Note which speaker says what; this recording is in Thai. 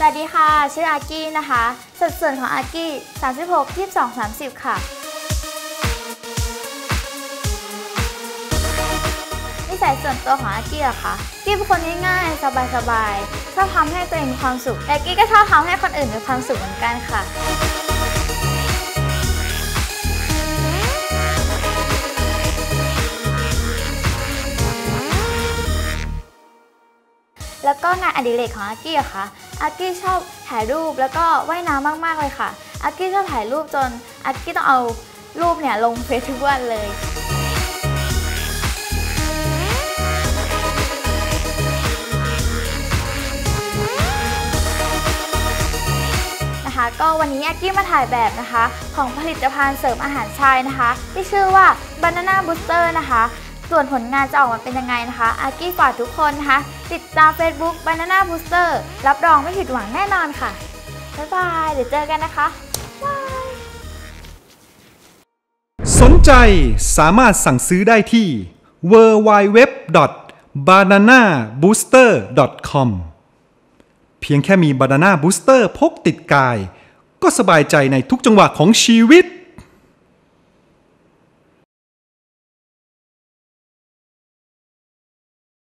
Speaker 1: สวัสดีค่ะ ชื่ออากี้นะคะ สัดส่วนของอากี้36 22 30 ค่ะ นิสัยส่วนตัวของอากี้เหรอคะกี้เป็นคนง่ายๆ สบายๆ ชอบทำให้ตัวเองมีความสุขและกี้ก็ชอบทำให้คนอื่นมีความสุขเหมือนกันค่ะแล้วก็งานอดิเรกของอากี้อะคะ อากี้ชอบถ่ายรูปแล้วก็ว่ายน้ำมาก ๆ เลยค่ะอากี้ชอบถ่ายรูปจนอากี้ต้องเอารูปเนี่ยลงเฟซทุกวันเลยนะคะก็วันนี้อากี้มาถ่ายแบบนะคะ ของผลิตภัณฑ์เสริมอาหารชายนะคะ ที่ชื่อว่า Banana Booster นะคะ ส่วนผลงานจะออกมาเป็นยังไงนะคะอากี้ฝากทุกคนนะคะ ติดตาม Facebook Banana Booster รับรองไม่ผิดหวังแน่นอนค่ะ บ๊ายบายเดี๋ยวเจอกันนะคะบาย
Speaker 2: สนใจสามารถสั่งซื้อได้ที่ www.bananabooster.com เพียงแค่มี Banana Booster พกติดกาย ก็สบายใจในทุกจังหวะของชีวิต